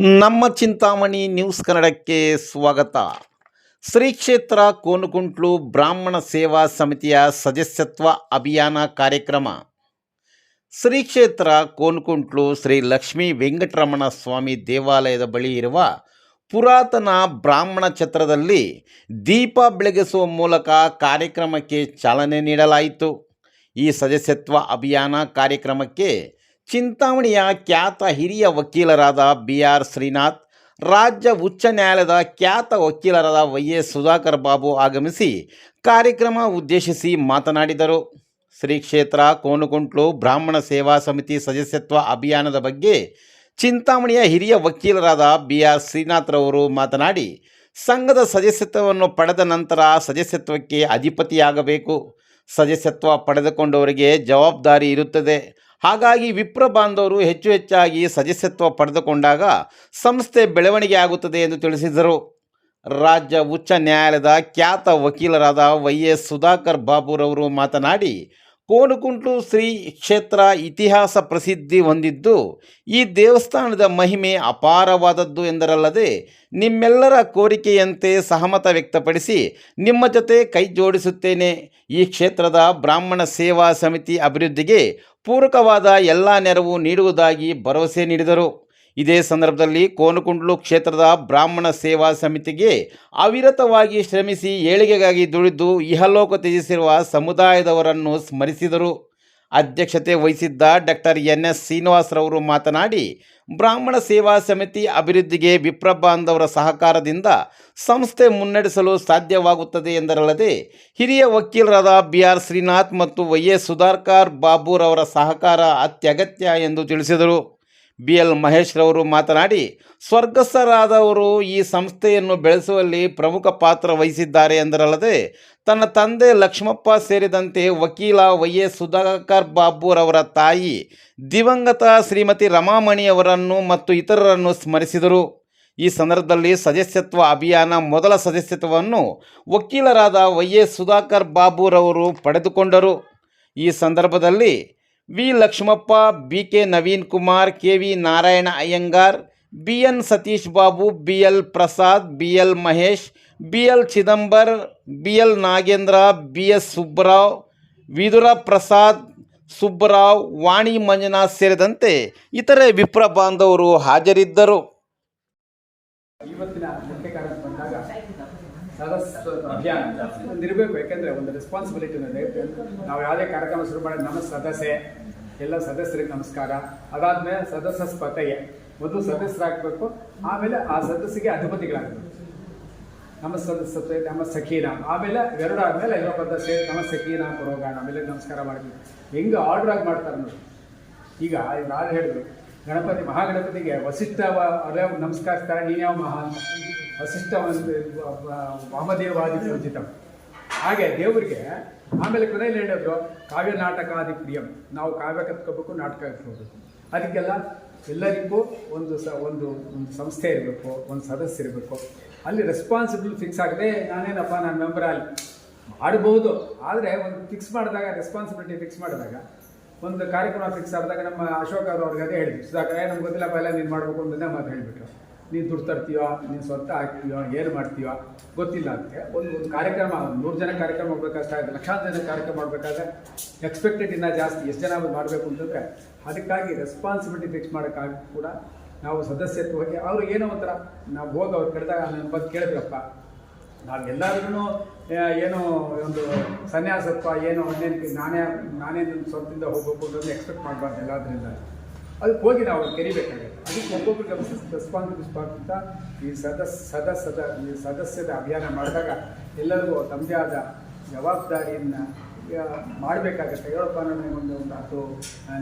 ನಮ್ಮ ಚಿಂತಾಮಣಿ ನ್ಯೂಸ್ ಕನ್ನಡಕ್ಕೆ ಸ್ವಾಗತ. ಶ್ರೀ ಕ್ಷೇತ್ರ ಕೋನುಕುಂಟ್ಲು ಬ್ರಾಹ್ಮಣ ಸೇವಾ ಸಮಿತಿಯ ಸದಸ್ಯತ್ವ ಅಭಿಯಾನ ಕಾರ್ಯಕ್ರಮ. ಶ್ರೀ ಕ್ಷೇತ್ರ ಕೋನುಕುಂಟ್ಲು ಶ್ರೀ ಲಕ್ಷ್ಮೀ ವೆಂಕಟರಮಣ ಸ್ವಾಮಿ ದೇವಾಲಯದ ಬಳಿ ಇರುವ ಪುರಾತನ ಬ್ರಾಹ್ಮಣ ಛತ್ರದಲ್ಲಿ ದೀಪ ಬೆಳಗಿಸುವ ಮೂಲಕ ಕಾರ್ಯಕ್ರಮಕ್ಕೆ ಚಾಲನೆ ನೀಡಲಾಯಿತು. ಈ ಸದಸ್ಯತ್ವ ಅಭಿಯಾನ ಕಾರ್ಯಕ್ರಮಕ್ಕೆ ಚಿಂತಾಮಣಿಯ ಖ್ಯಾತ ಹಿರಿಯ ವಕೀಲರಾದ ಬಿ ಆರ್ ಶ್ರೀನಾಥ್, ರಾಜ್ಯ ಉಚ್ಚ ನ್ಯಾಯಾಲಯದ ಖ್ಯಾತ ವಕೀಲರಾದ ವೈ ಎಸ್ ಸುಧಾಕರ್ ಬಾಬು ಆಗಮಿಸಿ ಕಾರ್ಯಕ್ರಮ ಉದ್ದೇಶಿಸಿ ಮಾತನಾಡಿದರು. ಶ್ರೀ ಕ್ಷೇತ್ರ, ಕೋನುಕುಂಟ್ಲು, ಬ್ರಾಹ್ಮಣ ಸೇವಾ ಸಮಿತಿ ಸದಸ್ಯತ್ವ ಅಭಿಯಾನದ ಬಗ್ಗೆ ಚಿಂತಾಮಣಿಯ ಹಿರಿಯ ವಕೀಲರಾದ ಬಿ ಆರ್ ಶ್ರೀನಾಥ್ರವರು ಮಾತನಾಡಿ, ಸಂಘದ ಸದಸ್ಯತ್ವವನ್ನು ಪಡೆದ ನಂತರ ಸದಸ್ಯತ್ವಕ್ಕೆ ಅಧಿಪತಿಯಾಗಬೇಕು. ಸದಸ್ಯತ್ವ ಪಡೆದುಕೊಂಡವರಿಗೆ ಜವಾಬ್ದಾರಿ ಇರುತ್ತದೆ. ಹಾಗಾಗಿ ವಿಪ್ರ ಬಾಂಧವರು ಹೆಚ್ಚು ಹೆಚ್ಚಾಗಿ ಸದಸ್ಯತ್ವ ಪಡೆದುಕೊಂಡಾಗ ಸಂಸ್ಥೆ ಬೆಳವಣಿಗೆ ಆಗುತ್ತದೆ ಎಂದು ತಿಳಿಸಿದರು. ರಾಜ್ಯ ಉಚ್ಚ ನ್ಯಾಯಾಲಯದ ಖ್ಯಾತ ವಕೀಲರಾದ ವೈ ಎಸ್ ಸುಧಾಕರ್ ಬಾಬುರವರು ಮಾತನಾಡಿ ಕೋನುಕುಂಟು ಶ್ರೀ ಕ್ಷೇತ್ರ ಇತಿಹಾಸ ಪ್ರಸಿದ್ಧಿ ಹೊಂದಿದ್ದು, ಈ ದೇವಸ್ಥಾನದ ಮಹಿಮೆ ಅಪಾರವಾದದ್ದು ಎಂದರಲ್ಲದೆ, ನಿಮ್ಮೆಲ್ಲರ ಕೋರಿಕೆಯಂತೆ ಸಹಮತ ವ್ಯಕ್ತಪಡಿಸಿ ನಿಮ್ಮ ಜೊತೆ ಕೈ ಜೋಡಿಸುತ್ತೇನೆ ಈ ಕ್ಷೇತ್ರದ ಬ್ರಾಹ್ಮಣ ಸೇವಾ ಸಮಿತಿ ಅಭಿವೃದ್ಧಿಗೆ ಪೂರಕವಾದ ಎಲ್ಲ ನೆರವು ನೀಡುವುದಾಗಿ ಭರವಸೆ ನೀಡಿದರು. ಇದೇ ಸಂದರ್ಭದಲ್ಲಿ ಕೋನಕುಂಡ್ಲು ಕ್ಷೇತ್ರದ ಬ್ರಾಹ್ಮಣ ಸೇವಾ ಸಮಿತಿಗೆ ಅವಿರತವಾಗಿ ಶ್ರಮಿಸಿ ಏಳಿಗೆಗಾಗಿ ದುಡಿದು ಇಹಲೋಕ ತ್ಯಜಿಸಿರುವ ಸಮುದಾಯದವರನ್ನು ಸ್ಮರಿಸಿದರು. ಅಧ್ಯಕ್ಷತೆ ವಹಿಸಿದ್ದ ಡಾಕ್ಟರ್ ಎನ್ ಎಸ್ ಶ್ರೀನಿವಾಸರವರು ಮಾತನಾಡಿ ಬ್ರಾಹ್ಮಣ ಸೇವಾ ಸಮಿತಿ ಅಭಿವೃದ್ಧಿಗೆ ವಿಪ್ರ ಬಾಂಧವರ ಸಹಕಾರದಿಂದ ಸಂಸ್ಥೆ ಮುನ್ನಡೆಸಲು ಸಾಧ್ಯವಾಗುತ್ತದೆ ಎಂದರಲ್ಲದೆ, ಹಿರಿಯ ವಕೀಲರಾದ ಬಿ ಆರ್ ಶ್ರೀನಾಥ್ ಮತ್ತು ವೈ ಎಸ್ ಸುಧಾರ್ಕರ್ ಬಾಬೂರವರ ಸಹಕಾರ ಅತ್ಯಗತ್ಯ ಎಂದು ತಿಳಿಸಿದರು. ಬಿ ಎಲ್ ಮಹೇಶ್ರವರು ಮಾತನಾಡಿ, ಸ್ವರ್ಗಸ್ಥರಾದವರು ಈ ಸಂಸ್ಥೆಯನ್ನು ಬೆಳೆಸುವಲ್ಲಿ ಪ್ರಮುಖ ಪಾತ್ರ ವಹಿಸಿದ್ದಾರೆ ಎಂದರಲ್ಲದೆ ತನ್ನ ತಂದೆ ಲಕ್ಷ್ಮಪ್ಪ ಸೇರಿದಂತೆ ವಕೀಲ ವೈ ಎಸ್ ಸುಧಾಕರ್ ಬಾಬುರವರ ತಾಯಿ ದಿವಂಗತ ಶ್ರೀಮತಿ ರಮಾಮಣಿಯವರನ್ನು ಮತ್ತು ಇತರರನ್ನು ಸ್ಮರಿಸಿದರು. ಈ ಸಂದರ್ಭದಲ್ಲಿ ಸದಸ್ಯತ್ವ ಅಭಿಯಾನ ಮೊದಲ ಸದಸ್ಯತ್ವವನ್ನು ವಕೀಲರಾದ ವೈ ಎಸ್ ಸುಧಾಕರ್ ಬಾಬುರವರು ಪಡೆದುಕೊಂಡರು. ಈ ಸಂದರ್ಭದಲ್ಲಿ V Lakshmappa, B K Naveen Kumar, K V Narayana Iyengar B N Satish Babu B L Prasad B L Mahesh B L Chidambar B L Nagendra B S Subbarao Vidura Prasad Subbarao, Vani Manjunath ಸೇರಿದಂತೆ ಇತರೆ ವಿಪ್ರ ಬಾಂಧವರು ಹಾಜರಿದ್ದರು. ಇವತ್ತಿನ ಮುಖ್ಯ ಕಾರಣ ಬಂದಾಗ ಸದಸ್ಯ ಅಭಿಯಾನ ಒಂದು ಇರಬೇಕು, ಯಾಕೆಂದ್ರೆ ಒಂದು ರೆಸ್ಪಾನ್ಸಿಬಿಲಿಟಿ ಇದೆ ನಾವು ಯಾವುದೇ ಕಾರ್ಯಕ್ರಮ ಶುರು ಮಾಡಿ ನಮ್ಮ ಸದಸ್ಯೆ, ಎಲ್ಲ ಸದಸ್ಯರಿಗೆ ನಮಸ್ಕಾರ. ಅದಾದ್ಮೇಲೆ ಸದಸ್ಯ ಸ್ಪರ್ಧೆಗೆ. ಮೊದಲು ಸದಸ್ಯರಾಗಬೇಕು ಆಮೇಲೆ ಆ ಸದಸ್ಯಗೆ ಅಧಿಪತಿಗಳಾಗಬೇಕು. ನಮ್ಮ ಸದಸ್ಯತೆ ನಮ್ಮ ಸಖೀನ. ಆಮೇಲೆ ಎರಡು ಆದ್ಮೇಲೆ ಎಲ್ಲ ಸದಸ್ಯ ನಮ್ಮ ಸಖೀನ ಪುರೋಗಾಣ ಆಮೇಲೆ ನಮಸ್ಕಾರ ಮಾಡ್ತೀವಿ ಹೆಂಗೆ ಆರ್ಡರ್ ಆಗಿ ಮಾಡ್ತಾರೆ ನೋಡಿ. ಈಗ ನಾನು ಹೇಳಿದ್ರು ಗಣಪತಿ, ಮಹಾಗಣಪತಿಗೆ ವಸಿಷ್ಠ ನಮಸ್ಕರಿಸ್ತಾರೆ ನೀನ್ಯಾವ ಮಹಾ ವಸಿಷ್ಠ ವಾಮದೇವಾದಿ ಪೂಜಿತ ಹಾಗೆ ದೇವರಿಗೆ ಆಮೇಲೆ ಕೊನೆಯಲ್ಲಿ ಹೇಳಿದ್ರು, ಕಾವ್ಯ ನಾಟಕಾದಿ ಪ್ರಿಯಂ. ನಾವು ಕಾವ್ಯ ಕತ್ಕೋಬೇಕು, ನಾಟಕ ಕತ್ಕೋಬೇಕು. ಅದಕ್ಕೆಲ್ಲ ಎಲ್ಲರಿಗೂ ಒಂದು ಸ, ಒಂದು ಒಂದು ಸಂಸ್ಥೆ ಇರಬೇಕು, ಒಂದು ಸದಸ್ಯ ಇರಬೇಕು. ಅಲ್ಲಿ ರೆಸ್ಪಾನ್ಸಿಬಲ್ ಫಿಕ್ಸ್ ಆಗದೆ ನಾನೇನಪ್ಪ, ನಾನು ಮೆಂಬರ್ ಅಲ್ಲಿ ಮಾಡಬಹುದು ಆದರೆ ಒಂದು ಫಿಕ್ಸ್ ಮಾಡಿದಾಗ ರೆಸ್ಪಾನ್ಸಿಬಿಲಿಟಿ ಫಿಕ್ಸ್ ಮಾಡಿದಾಗ, ಒಂದು ಕಾರ್ಯಕ್ರಮ ಫಿಕ್ಸ್ ಆದಾಗ ನಮ್ಮ ಅಶೋಕ್ ಅವರು ಅವ್ರಿಗೆ ಅದೇ ಹೇಳಿದ್ರು. ಸುಧಾಕರ್ ನಮ್ಗೆ ಗೊತ್ತಿಲ್ಲಪ್ಪ, ಎಲ್ಲ ನೀನು ಮಾಡಬೇಕು ಅಂತಂದೇ ಮಾತು ಹೇಳಿಬಿಟ್ರು. ನೀನು ದುಡ್ಡು ತರ್ತೀಯೋ, ನೀನು ಸ್ವಂತ ಹಾಕ್ತೀಯೋ ಏನು ಮಾಡ್ತೀಯೋ, ಗೊತ್ತಿಲ್ಲ ಅಂತ. ಒಂದು ಒಂದು ಕಾರ್ಯಕ್ರಮ ಒಂದು ನೂರು ಜನ ಕಾರ್ಯಕ್ರಮ ಮಾಡ್ಬೇಕಾದ್ರೆ ಲಕ್ಷಾಂತರ ಜನ ಕಾರ್ಯಕ್ರಮ ಮಾಡಬೇಕಾದ್ರೆ ಎಕ್ಸ್ಪೆಕ್ಟೆಡ್ ಇನ್ನೂ ಜಾಸ್ತಿ ಎಷ್ಟು ಜನ ಮಾಡಬೇಕು ಅಂತಂದರೆ, ಅದಕ್ಕಾಗಿ ರೆಸ್ಪಾನ್ಸಿಬಿಲಿಟಿ ಫಿಕ್ಸ್ ಮಾಡೋಕ್ಕಾಗಿ ಕೂಡ ನಾವು ಸದಸ್ಯತ್ವಕ್ಕೆ ಅವರು ಏನೋ ಒಂಥರ, ನಾವು ಹೋಗಿ ಅವ್ರು ಕರೆದಾಗ ನನ್ನ ಬಂದು ಕೇಳಿದ್ರಪ್ಪ ನಾವೆಲ್ಲರಿಗೂ ಏನೋ ಒಂದು ಸನ್ಯಾಸತ್ವ, ಏನೋ ಒಂದೇನು ನಾನೇ ನಾನೇ ನಿಮ್ಮ ಸ್ವಂತದಿಂದ ಹೋಗಬೇಕು ಅಂತಂದು ಎಕ್ಸ್ಪೆಕ್ಟ್ ಮಾಡಬಾರ್ದು ಎಲ್ಲಾದ್ರಿಂದ ಅದಕ್ಕೆ ಹೋಗಿ ನಾವು ಕರಿಬೇಕಾಗುತ್ತೆ ಅದಕ್ಕೆ ಒಬ್ಬೊಬ್ಬರಿಗೆ ರೆಸ್ಪಾನ್ಸಿಬಿಲಿಟಿ ಅಂತ ಈ ಸದಸ್, ಸದಸ್ಯದ, ಈ ಸದಸ್ಯದ ಅಭಿಯಾನ ಮಾಡಿದಾಗ ಎಲ್ಲರಿಗೂ ತಮ್ಮದೇ ಆದ ಜವಾಬ್ದಾರಿಯನ್ನು ಮಾಡಬೇಕಾಗತ್ತೆ. ಹೇಳಪ್ಪ ನನಗೆ ಒಂದು ಒಂದು ಹತ್ತು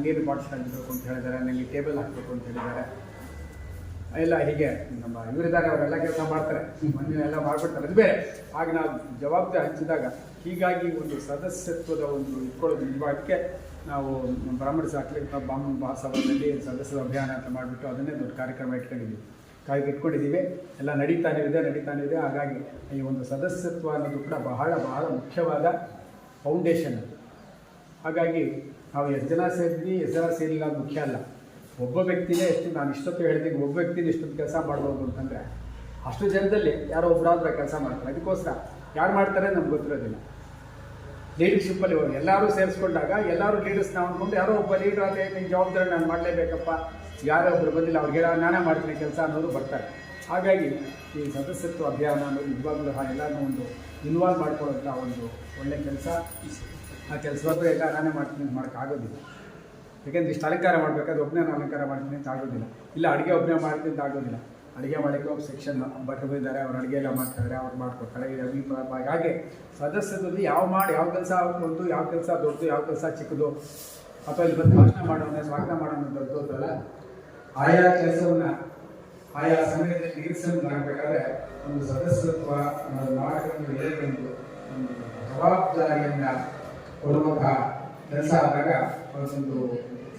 ನೀರು ಮಾಡಿಸ್ಕೊಂಡಿರ್ಬೇಕು ಅಂತ ಹೇಳಿದ್ದಾರೆ. ನನಗೆ ಟೇಬಲ್ ಹಾಕಬೇಕು ಅಂತ ಹೇಳಿದ್ದಾರೆ. ಎಲ್ಲ ಹೀಗೆ ನಮ್ಮ ಇವರಿದ್ದಾರೆ, ಅವರೆಲ್ಲ ಕೆಲಸ ಮಾಡ್ತಾರೆ. ಮೊನ್ನೆ ಎಲ್ಲ ಮಾಡಿಬಿಡ್ತಾರೆ. ಅದು ಬೇರೆ. ಆಗ ನಾವು ಜವಾಬ್ದಾರಿ ಹಂಚಿದಾಗ ಹೀಗಾಗಿ ಒಂದು ಸದಸ್ಯತ್ವದ ಒಂದು ಇಟ್ಕೊಳ್ಳೋದು ನಿಜವಾಗಕ್ಕೆ ನಾವು ಬ್ರಾಹ್ಮಣ ಸಾಕಲಿ ಬಾಮ್ ಮಹಾಸಭಾದಲ್ಲಿ ಸದಸ್ಯರ ಅಭಿಯಾನ ಅಂತ ಮಾಡಿಬಿಟ್ಟು ಅದನ್ನೇ ದೊಡ್ಡ ಕಾರ್ಯಕ್ರಮ ಇಟ್ಕೊಂಡಿದ್ದೀವಿ. ಕಾಯ್ಗೆ ಇಟ್ಕೊಂಡಿದ್ದೀವಿ. ಎಲ್ಲ ನಡೀತಾನೆ ಇದೆ ನಡೀತಾನೆ ಇದೆ. ಹಾಗಾಗಿ ಈ ಒಂದು ಸದಸ್ಯತ್ವ ಅನ್ನೋದು ಕೂಡ ಬಹಳ ಬಹಳ ಮುಖ್ಯವಾದ ಫೌಂಡೇಶನ್ ಅದು. ಹಾಗಾಗಿ ನಾವು ಎಷ್ಟು ಜನ ಸೇರಿದ್ವಿ. ಎಷ್ಟು ಜನ ಸೇರಿಲ್ಲ ಮುಖ್ಯ ಅಲ್ಲ. ಒಬ್ಬ ವ್ಯಕ್ತಿನೇ ಎಷ್ಟು ನಾನು ಇಷ್ಟೊತ್ತು ಹೇಳ್ತೀನಿ ಒಬ್ಬ ವ್ಯಕ್ತಿನೇ ಇಷ್ಟೊಂದು ಕೆಲಸ ಮಾಡ್ಬೋದು ಅಂತಂದರೆ ಅಷ್ಟು ಜನದಲ್ಲಿ ಯಾರೋ ಒಬ್ಬರಾದ್ರೆ ಕೆಲಸ ಮಾಡ್ತಾರೆ. ಅದಕ್ಕೋಸ್ಕರ ಯಾರು ಮಾಡ್ತಾರೆ ನಮ್ಗೆ ಗೊತ್ತಿರೋದಿಲ್ಲ. ಲೀಡರ್ಶಿಪ್ಪಲ್ಲಿ ಎಲ್ಲರೂ ಸೇರಿಸ್ಕೊಂಡಾಗ ಎಲ್ಲರೂ ಲೀಡರ್ಸ್ ನಾವು ಅಂದ್ಕೊಂಡು ಯಾರೋ ಒಬ್ಬ ಲೀಡರ್ ಆದರೆ ನಿನ್ನ ಜವಾಬ್ದಾರಿ ನಾನು ಮಾಡಲೇಬೇಕಪ್ಪ. ಯಾರೋ ಒಬ್ಬರು ಬಂದಿಲ್ಲ, ಅವ್ರಿಗೆ ನಾನೇ ಮಾಡ್ತೀನಿ ಕೆಲಸ ಅನ್ನೋರು ಬರ್ತಾರೆ. ಹಾಗಾಗಿ ಈ ಸದಸ್ಯತ್ವ ಅಭಿಯಾನ ಅನ್ನೋದು ನಿಜವಾಗ್ಲೂ ಎಲ್ಲನೂ ಒಂದು ಇನ್ವಾಲ್ವ್ ಮಾಡ್ಕೊಳ್ಳೋಂಥ ಒಂದು ಒಳ್ಳೆ ಕೆಲಸ. ಆ ಕೆಲಸವಾದ್ರೆ ಎಲ್ಲ ನಾನೇ ಮಾಡ್ತೀನಿ ಅಂತ ಮಾಡೋಕ್ಕಾಗೋದಿಲ್ಲ ಯಾಕೆಂದ್ರೆ ಇಷ್ಟು ಅಲಂಕಾರ ಮಾಡಬೇಕಾದ್ರೆ ಒಬ್ಬನೇ ನಾನು ಅಲಂಕಾರ ಮಾಡ್ತೀನಿ ಅಂತ ಆಗೋದಿಲ್ಲ. ಇಲ್ಲ, ಅಡುಗೆ ಒಬ್ಬನೇ ಮಾಡ್ತೀನಿ ಅಂತ ಆಗೋದಿಲ್ಲ. ಅಡುಗೆ ಮಾಡೋಕ್ಕೆ ಒಂದು ಸೆಕ್ಷನ್ ಭಟ್ರು ಇದ್ದಾರೆ, ಅವ್ರು ಅಡುಗೆ ಎಲ್ಲ ಮಾಡ್ತಾರೆ ಅವ್ರು ಮಾಡ್ಕೊಡ್ತಾರೆ. ಹಾಗೆ ಸದಸ್ಯದಲ್ಲಿ ಯಾವ ಮಾಡಿ, ಯಾವ ಕೆಲಸ ಬಂತು ಯಾವ ಕೆಲಸ ದೊಡ್ಡದು, ಯಾವ ಕೆಲಸ ಚಿಕ್ಕದು, ಅಥವಾ ಇಲ್ಲಿ ಬಂದು ಭಾಷಣ ಮಾಡೋಣ, ಸ್ವಾಗತ ಮಾಡೋಣ ಅಂತಲ್ಲ ಆಯಾ ಕೆಲಸವನ್ನ, ಆಯಾ ಸಮಯದಲ್ಲಿ ನಿರ್ಸಬೇಕಾದ್ರೆ ಒಂದು ಸದಸ್ಯತ್ವ, ಒಂದು ನಾಟಕವನ್ನು ಏನೆಂದು ಒಂದು ಜವಾಬ್ದಾರಿಯನ್ನ ಕೊಡುವಂತಹ ಕೆಲಸ ಆದಾಗ ಒಂದು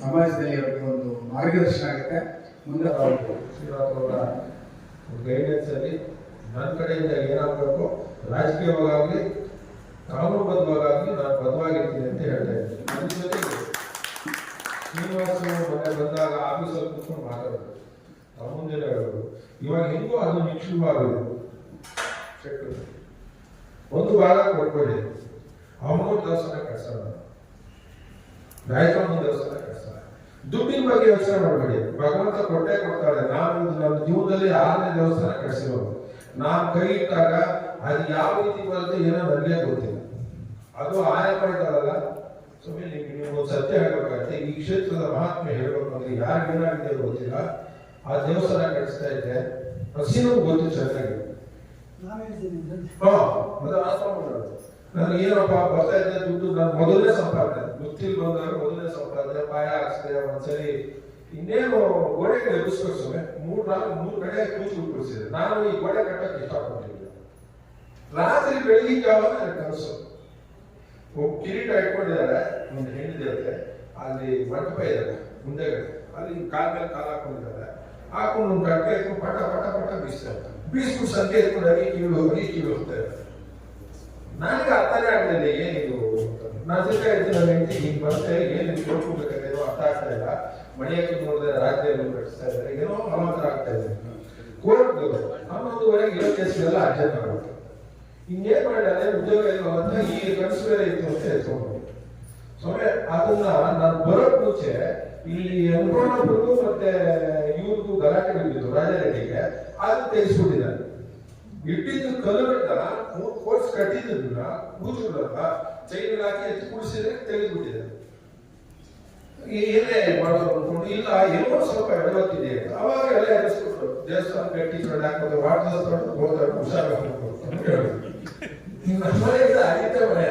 ಸಮಾಜದಲ್ಲಿ ಅವರಿಗೆ ಒಂದು ಮಾರ್ಗದರ್ಶನ ಆಗುತ್ತೆ. ಮುಂದೆ ಅವರ ಗೈಡೆನ್ಸ್ ಅಲ್ಲಿ ನನ್ನ ಕಡೆಯಿಂದ ಏನಾಗಬೇಕು? ರಾಜಕೀಯವಾಗಲಿ, ಕಾನೂನುಬದ್ಧವಾಗಲಿ ನಾನು ಬದ್ಧವಾಗಿರ್ತೀನಿ ಅಂತ ಹೇಳ್ತಾ ಇದ್ದೀನಿ. ಶ್ರೀನಿವಾಸ ಮನೆ ಬಂದಾಗ ಆಫೀಸಲ್ಲಿ ಕೂತ್ಕೊಂಡು ಮಾತಾಡೋದು ಅವ್ರ ಮುಂದೆ ಹೇಳೋದು ಇವಾಗ ಹೆಂಗೋ ಅದು ನಿಕ್ಷಿಪವಾಗಿದೆ ಒಂದು ವಾರ ಕೊಟ್ಕೊಳ್ಳಿ ಅವನು ದೇವಸ್ಥಾನ ಕೆಲಸ ಗಾಯತ್ರಿ ದೇವಸ್ಥಾನ ಕಳ್ಸೋಣ ದುಡ್ಡಿನ ಬಗ್ಗೆ ಯೋಚನೆ ಮಾಡಬೇಡಿ. ಭಗವಂತ ಕೊಟ್ಟೆ ಕೊಡ್ತಾಳೆ. ನಾನು ನಮ್ಮ ಜೀವನದಲ್ಲಿ ಆರನೇ ದೇವಸ್ಥಾನ ಕಳಿಸಿರೋದು ನಾನು ಕೈ ಇಟ್ಟಾಗ ಅದು ಯಾವ ರೀತಿ ಬರುತ್ತೆ ಏನೋ ನನಗೆ ಗೊತ್ತಿಲ್ಲ. ಅದು ಆಯ ಮಾಡಿದಾರಲ್ಲ ಸುಮ್ಮನೆ ನೀವು ಸತ್ಯ ಹೇಳಬೇಕಾಗುತ್ತೆ ಈ ಕ್ಷೇತ್ರದ ಮಹಾತ್ಮೆ ಹೇಳಬೇಕು ಅಂದ್ರೆ ಯಾರಿಗೆ ಏನಾಗಿದೆ ಗೊತ್ತಿಲ್ಲ. ಆ ದೇವಸ್ಥಾನ ಕಳಿಸ್ತಾ ಇದ್ದೆ. ಹಸಿನೂ ಗೊತ್ತು ಚೆನ್ನಾಗಿ. ಹಾ ಮತ್ತೆ ಆಶ್ರಮ ಮಾಡೋದು ನನಗೆ ಏನಪ್ಪ ಬರ್ತಾ ಇದ್ದೆ ದುಡ್ಡು ನಾನು ಮೊದಲನೇ ಸಂಪಾದನೆ. ವೃತ್ತಿಲಿ ಬಂದಾಗ ಮೊದಲನೇ ಸಂಪಾದನೆ ಪಾಯ ಹಾಕ್ಸಿದೆ ಒಂದ್ಸರಿ ಇನ್ನೇನು ಗೋಡೆಗೆ ಎಬ್ಬಿಸ್ಕೊಳ್ಸೋವೆ ಮೂರ್ ನಾಲ್ಕು, ಮೂರು ಕಡೆ ಕೂತು ಉಳ್ಕೊಳ್ಸಿದೆ ನಾನು ಈ ಗೋಡೆ ಕಟ್ಟಕ್ಕೆ ಇಷ್ಟಪಟ್ಟಿಲ್ಲ ರಾತ್ರಿ ಬೆಳಿಗ್ಗೆ ಜಾವ ನನಗೆ ಕನಸು. ಕಿರೀಟ ಇಟ್ಕೊಂಡಿದ್ದಾರೆ ಒಂದು ಹೆಣ್ಣು ದೇವತೆ ಅಲ್ಲಿ ಮಂಟಪ ಇದೆ ಮುಂದೆಗಡೆ. ಅಲ್ಲಿ ಕಾಲ್ ಮೇಲೆ ಕಾಲ ಹಾಕೊಂಡಿದ್ದಾರೆ ಹಾಕೊಂಡು ಒಂದು ಗಂಟೆ ಇಟ್ಕೊಂಡು ಪಟ ಪಟ ಪಟ ಬೀಸ್ತಾರೆ ಬೀಸ್ಬಿಟ್ಟು ಸಂಖ್ಯೆ ಇಟ್ಕೊಂಡು ಹೋಗಿ ಕೀಳು ಹೋಗಿ ಕೀಳು ಹೋಗ್ತಾರೆ ನನಗೆ ಅರ್ಥನೇ ಆಗಲಿಲ್ಲ ಏನಿದು ನಾನು ಸಿಗ್ತಾ ನನ್ನ ಹೆಂಡತಿ ಹಿಂಗೆ ಬರ್ತೆ ಏನು ಏನೋ ಅರ್ಥ ಆಗ್ತಾ ಇಲ್ಲ ಮನೆಯಲ್ಲಿ ನೋಡಿದ್ರೆ ರಾಜ್ಯದಲ್ಲಿ ಕಟ್ಟಿಸ್ತಾ ಇದ್ದಾರೆ ಏನೋ ಅಲಂಕಾರ ಆಗ್ತಾ ಇದೆ ಕೋರ್ಟ್ ಹನ್ನೊಂದುವರೆಗೆ ಇರೋ ಕೇಸ್ಗೆಲ್ಲ ಅರ್ಜೆಂಟ್ ಆಗುತ್ತೆ ಇನ್ನೇನ್ ಮಾಡಿದ್ರೆ ಉದ್ಯೋಗ ಇಲ್ಲ ಅಂತ ಈ ಬೇರೆ ಇತ್ತು ಅಂತ ಎತ್ಕೊಂಡು ಅದನ್ನ ನಾನು ಬರೋಕ್ ಮುಂಚೆ ಇಲ್ಲಿ ಎನ್ರೋಣಬ್ರಿಗೂ ಮತ್ತೆ ಇವ್ರಿಗೂ ಗಲಾಟೆ ಬಿದ್ದಿತ್ತು ರಾಜಾರೆಡ್ಡಿಗೆ. ಅದು ತೆಗೆಸ್ಬಿಟ್ಟಿದ್ದಾರೆ ಇಟ್ಟಿದ್ದು ಕಲ್ಲುಗಳನ್ನ ಮೂರು ಕೋರ್ಸ್ ಕಟ್ಟಿದ್ದನ್ನ ಕೂತ್ಬಿಡಲ್ಲ ಚೈನ್ ಹಾಕಿ ಎತ್ತಿ ಕುಡಿಸಿದ್ರೆ ತೆಗೆದುಬಿಟ್ಟಿದ್ದಾರೆ ಏನೇ ಮಾಡೋದು ಇಲ್ಲ, ಏನೋ ಸ್ವಲ್ಪ ಎಡವತ್ತಿದೆ. ಅವಾಗ ಎಲ್ಲ ಎಡಿಸ್ಬಿಟ್ರು ದೇವಸ್ಥಾನ ಕಟ್ಟಿ ಕಡೆ ಹಾಕೋದು ವಾಟರ್ ಹೋದಾಗ ಹುಷಾರಾಗಬೇಕು ನಮ್ಮನೆಯಿಂದ ಆಗಿದ್ದ ಮನೆ,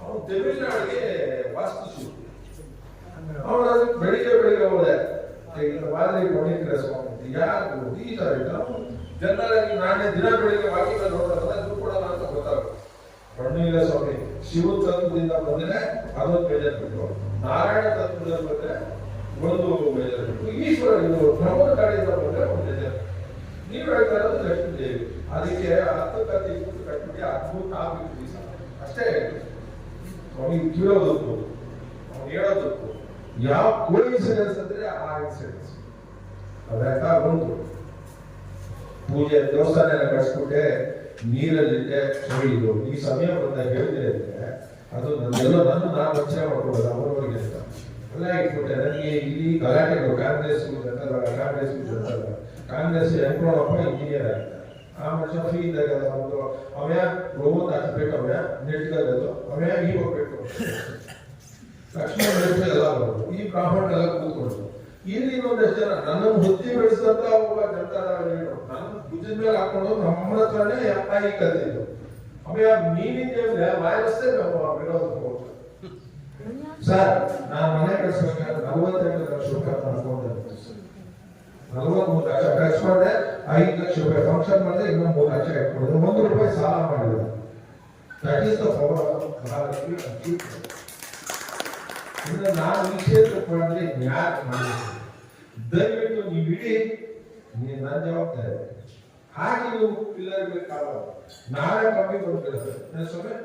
ಅವನು ತಮಿಳ್ನಾಡಿಗೆ ವಾಸ್ತು ಶುರು ಅವನು ಬೆಳಿಗ್ಗೆ ಬೆಳಿಗ್ಗೆ ಹೋದೆ. ಮಾದರಿ ನೋಡಿದ್ರೆ ಸ್ವಾಮಿ ಯಾರು ಈ ತರ ಇಲ್ಲ ಜನರಾಗಿ ನಾನೇ ದಿನ ಬೆಳಿಗ್ಗೆ ವಾಕಿಂಗ್ ನೋಡೋದಲ್ಲ ಇದು ಕೂಡ ಅಂತ ಗೊತ್ತಾಗುತ್ತೆ ಕಣ್ಣು ಸ್ವಾಮಿ ಶಿವ ತತ್ವದಿಂದ ಬಂದ್ರೆ ಅದೊಂದು ಬೇಜಾರು ಬಿಟ್ಟು, ನಾರಾಯಣ ತತ್ವದಿಂದ ಬಂದ್ರೆ ಒಂದು ಬೇಜಾರ್ ಬಿಟ್ಟು, ಈಶ್ವರ ಇದು ಬ್ರಹ್ಮನ ಕಡೆಯಿಂದ ಬಂದ್ರೆ ಒಂದು ಬೇಜಾರ್. ನೀವು ಹೇಳ್ತಾ ಇರೋದು ಲಕ್ಷ್ಮೀ ದೇವಿ. ಅದಕ್ಕೆ ಕತ್ತಿ ಇಪ್ಪತ್ತು ಕಟ್ಬಿಟ್ಟು ಅದ್ಭುತ ಆಗ್ಬಿಟ್ಟು ಅಷ್ಟೇ. ಸ್ವಾಮಿ ಕೇಳೋದಕ್ಕೂ ಅವ್ನು ಹೇಳೋದಕ್ಕೂ ಯಾವ ಕೋಇನ್ಸಿಡೆನ್ಸ್ ಅಂದ್ರೆ ಆ ಇನ್ಸಿಡೆನ್ಸ್ ಅದಾಯ್ತಾ ಒಂದು ಪೂಜೆ ದೇವಸ್ಥಾನ ಎಲ್ಲ ಕಳಿಸ್ಬಿಟ್ಟೆ ನೀರಲ್ಲಿಟ್ಟೆ ಸುಳಿದು ಈ ಸಮಯ ಬಂದಾಗ ಹೇಳಿದ್ರೆ ಅಂದ್ರೆ, ಅದು ನನ್ನೆಲ್ಲ ನನ್ನ ನಾನು ರಕ್ಷಣೆ ಮಾಡ್ಕೊಳ್ಳೋದು ಅವರವರಿಗೆ ಅಂತ. ಎಲ್ಲ ಇಟ್ಬಿಟ್ಟೆ. ನನಗೆ ಇಲ್ಲಿ ಗಲಾಟೆಗಳು, ಕಾಂಗ್ರೆಸ್ ಕಾಂಗ್ರೆಸ್ ಕಾಂಗ್ರೆಸ್ ಎಂಕ್ರೋಣಪ್ಪ ಇಂಜಿನಿಯರ್ ಆಗಿದ್ದ. ಆ ಮನುಷ್ಯ ಫ್ರೀ ಇದ್ದಾಗ ಒಂದು, ಅವಯ ರೋಮನ್ ಹಾಕ್ಬೇಕು ಅವಯ ನೆಟ್ಗದು ಅವಯ ಈ ಹೋಗ್ಬೇಕು. ಲಕ್ಷ್ಮಣ ಬೆಳೆಸ ಎಲ್ಲ ಬರೋದು ಈ ಬ್ರಾಹ್ಮಣ ಎಲ್ಲ ಕೂತ್ಕೊಂಡು ಇಲ್ಲಿ ಇನ್ನೊಂದಷ್ಟು ಜನ, ನನ್ನನ್ನು ಹೊತ್ತಿ ಬೆಳೆಸಂತ ಒಬ್ಬ ಜನತಾ ನನ್ನ ಭುಜದ ಮೇಲೆ ಹಾಕೊಂಡು ನಮ್ಮ ಹತ್ರನೇ ತಾಯಿ ಕಲ್ತಿದ್ದು ಅಮ್ಮಯ್ಯ ನೀನಿದ್ದೇವೆ ವೈರಸ್ಸೇ ನಮ್ಮ ವಿರೋಧ ಸರ್, ನಾನು ಮನೆ ಕಳಿಸ್ಬೇಕಾದ್ರೆ ನಲವತ್ತೆಂಟು ಲಕ್ಷ ರೂಪಾಯಿ ಮಾಡ್ಕೊಂಡೆ. ನಲವತ್ಮೂರು ಲಕ್ಷ ಖರ್ಚು ಮಾಡಿದೆ ಐದು ಲಕ್ಷ ರೂಪಾಯಿ ಫಂಕ್ಷನ್ ಮಾಡಿದೆ, ಇನ್ನೊಂದು ಮೂರು ಲಕ್ಷ ಇಟ್ಕೊಂಡಿದ್ದೆ ಒಂದು ರೂಪಾಯಿ ಸಾಲ ಮಾಡಿದೆ. That is the power of ಇನ್ನು ನಾನು ಈ ಕ್ಷೇತ್ರಕ್ಕೆ ಯಾಕೆ ಮಾಡಬೇಕು? ದಯವಿಟ್ಟು ನೀವು ಇಡೀ ನೀವು ನನ್ನ ಜವಾಬ್ದಾರಿ. ಹಾಗೆ ನೀವು ಪಿಲ್ಲರ್ಗೆ ಕಾಲ ನಾಳೆ ಕಮ್ಮಿ ನನ್ನ ಸ್ವಾಮಿ?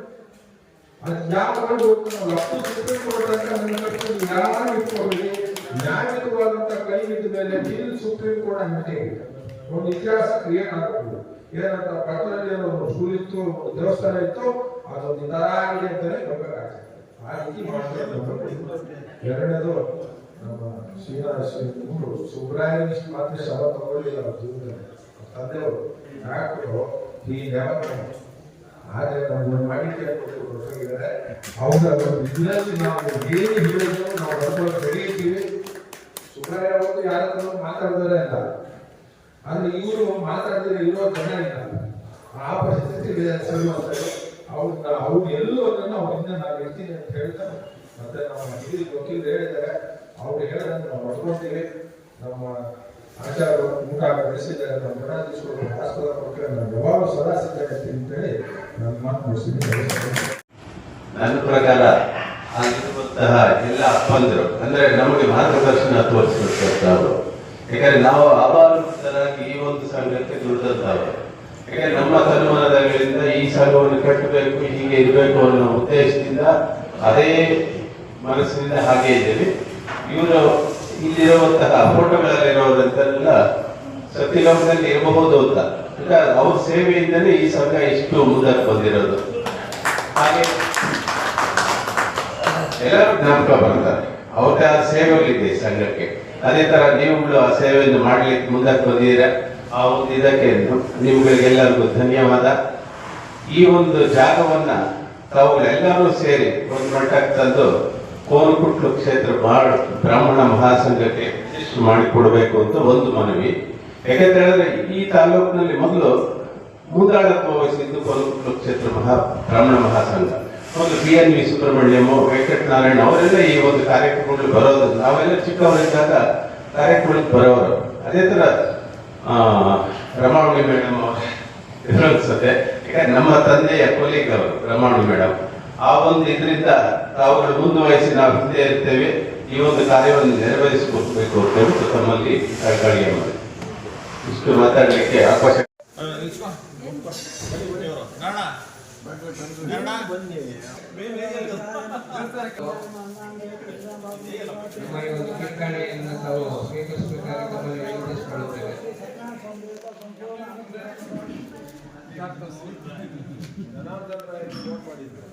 ಕೈ ಇದ್ದ ಮೇಲೆ ನೀನು ಸುಪ್ರೀಂ ಕೋರ್ಟ್ ಅಂಗಡಿ ಒಂದು ಇತಿಹಾಸ ಕ್ರಿಯೇಟ್ ಆಗ್ಬೋದು ಏನಂತ ಪಕ್ಕದಲ್ಲಿ ಒಂದು ಸ್ಕೂಲ್ ಇತ್ತು ದೇವಸ್ಥಾನ ಇತ್ತು, ಅದೊಂದು ಇದಾಗಿದೆ ಅಂತಲೇ ಆಗಿದೆ ಎರಡನೇದು ನಮ್ಮ ಶ್ರೀನಾಥ ಇವ್ರು ಸುಬ್ರಾಯ ಮಾತ್ರ ಶವ ತಗೊಳ್ಳಿಲ್ಲ ಅವ್ರ ಜೀವನದಲ್ಲಿ. ತಂದೆಯವರು ಯಾಕೋ ಈ ನೆವರ್ ಆದರೆ ನಮ್ಮ ಮಾಡಿಕೆ ಕೊಟ್ಟಿದ್ದಾರೆ. ಅವ್ರ ಬಿಸ್ನೆಸ್ ನಾವು ಏನು ಹೇಳಿದ್ರು ನಾವು ಬರ್ಕೊಂಡು ಬೆಳೆಯುತ್ತೀವಿ ಸುಬ್ರಾಯ ಅವರು ಯಾರಾದ್ರೂ ಮಾತಾಡ್ತಾರೆ ಅಂತ. ಆದರೆ ಇವರು ಮಾತಾಡ್ತಾರೆ ಇರೋ ಜನ ಇಲ್ಲ. ಆ ಪರಿಸ್ಥಿತಿ ಸರಿಮಾಡ್ತಾರೆ ಅವ್ರನ್ನ ಅವ್ರು ಎಲ್ಲೂ ಅದನ್ನ ಅವ್ರಿಂದ ನಾವು ಇರ್ತೀನಿ ಅಂತ ಹೇಳ್ತಾರೆ. ಮತ್ತೆ ನಮ್ಮ ಹಿರಿಯ ವಕೀಲರು ಹೇಳಿದ್ದಾರೆ. ಅವ್ರು ಹೇಳಿದಂತೆ ನಾವು ಮಾಡ್ಕೊಳ್ತೀವಿ ನಮ್ಮ ಆಚಾರ್ಯರು ಊಟ ಬೆಳೆಸಿದ್ದಾರೆ ನಮ್ಮ ಮಠಾಧೀಶರು ಆಸ್ಪದ ಕೊಟ್ಟರೆ ನಾನು ಯಾವಾಗಲೂ ಸದಾ ಸಿದ್ಧರಿರ್ತೀನಿ ಅಂತೇಳಿ ನನ್ನ ಮಾತು ಮುಗಿಸ್ತೀನಿ. ನನ್ನ ಪ್ರಕಾರ ಆಗಿರುವಂತಹ ಎಲ್ಲ ಅಪ್ಪಂದರು, ಅಂದ್ರೆ ನಮಗೆ ಮಾರ್ಗದರ್ಶನ ತೋರಿಸಿರ್ತವರು ಯಾಕಂದ್ರೆ ನಾವು ಅಬಾಲುತರಾಗಿ ಈ ಒಂದು ಸಂಘಕ್ಕೆ ದುಡಿದಂತವರು ಯಾಕಂದ್ರೆ ನಮ್ಮ ತನುಮಾನಗಳಿಂದ ಈ ಸಾಲವನ್ನು ಕಟ್ಟಬೇಕು, ಹೀಗೆ ಇರಬೇಕು ಅನ್ನೋ ಉದ್ದೇಶದಿಂದ ಅದೇ ಮನಸ್ಸಿನಿಂದ ಹಾಗೆ ಇದ್ದೇವೆ. ಇವರು ಇಲ್ಲಿರುವಂತಹ ಫೋಟೋಗಳಲ್ಲಿರೋರಂತೆಲ್ಲ ಸತ್ಯಲೋಕದಲ್ಲಿ ಇರಬಹುದು ಅಂತ. ಅವ್ರ ಸೇವೆಯಿಂದಲೇ ಈ ಸಂಘ ಇಷ್ಟು ಮುಂದಕ್ಕೆ ಬಂದಿರೋದು. ಹಾಗೆ ಎಲ್ಲರೂ ಜ್ಞಾಪಕ ಬರ್ತಾರೆ ಅವ್ರ ಸೇವೆಗಳಿದೆ ಈ ಸಂಘಕ್ಕೆ. ಅದೇ ತರ ನೀವುಗಳು ಆ ಸೇವೆಯನ್ನು ಮಾಡಲಿಕ್ಕೆ ಮುಂದಕ್ಕೆ ಬಂದಿದ್ದೀರಾ? ಆ ಒಂದು ಇದಕ್ಕೆ ನಿಮ್ಗಳಿಗೆಲ್ಲರಿಗೂ ಧನ್ಯವಾದ. ಈ ಒಂದು ಜಾಗವನ್ನ ತಾವುಗಳೆಲ್ಲರೂ ಸೇರಿ ಒಂದು ಮಟ್ಟಕ್ಕೆ ತಂದು ಕೋನಕುಟ್ಲು ಕ್ಷೇತ್ರ ಬಹಳ ಬ್ರಾಹ್ಮಣ ಮಹಾಸಂಘಕ್ಕೆ ಮಾಡಿಕೊಡ್ಬೇಕು ಅಂತ ಒಂದು ಮನವಿ. ಯಾಕಂತ ಹೇಳಿದ್ರೆ ಈ ತಾಲೂಕಿನಲ್ಲಿ ಮೊದಲು ಮುಂದಾಳತ್ವ ವಹಿಸಿದ್ದು ಕೋನಕುಟ್ಲು ಕ್ಷೇತ್ರ ಮಹಾ ಬ್ರಾಹ್ಮಣ ಮಹಾಸಂಘ. ಒಂದು B N V Subrahmanyam Venkatanarayana ಅವರೆಲ್ಲ ಈ ಒಂದು ಕಾರ್ಯಕ್ರಮಗಳು ಬರೋದು ನಾವೆಲ್ಲ ಚಿಕ್ಕವರಿದ್ದಾಗ ಕಾರ್ಯಕ್ರಮಕ್ಕೆ ಬರೋರು. ಅದೇ ಆ, ರಮಾವಳಿ ಮೇಡಮ್ ಅನ್ಸುತ್ತೆ ಯಾಕಂದ್ರೆ ನಮ್ಮ ತಂದೆಯ ಕೊಲೀಗ್ ಅವರು, ರಮಾಣು ಮೇಡಮ್ ಆ ಒಂದು ಇದರಿಂದ ತಾವು ಮುಂದುವರಿಸಿ ನಾವು ಹಿಂದೆ ಇರ್ತೇವೆ. ಈ ಒಂದು ಕಾರ್ಯವನ್ನು ನೆರವೇರಿಸಬೇಕು ಅಂತ ಹೇಳಿ ತಮ್ಮಲ್ಲಿ ಕಡಿಗೆ ಮಾಡಿ ಇಷ್ಟು ಮಾತಾಡಲಿಕ್ಕೆ ಅವಕಾಶ ಡಾಕ್ಟರ್ ಜನಾರ್ದನ್ ರಾಯ್ ಮಾಡಿದ್ರು.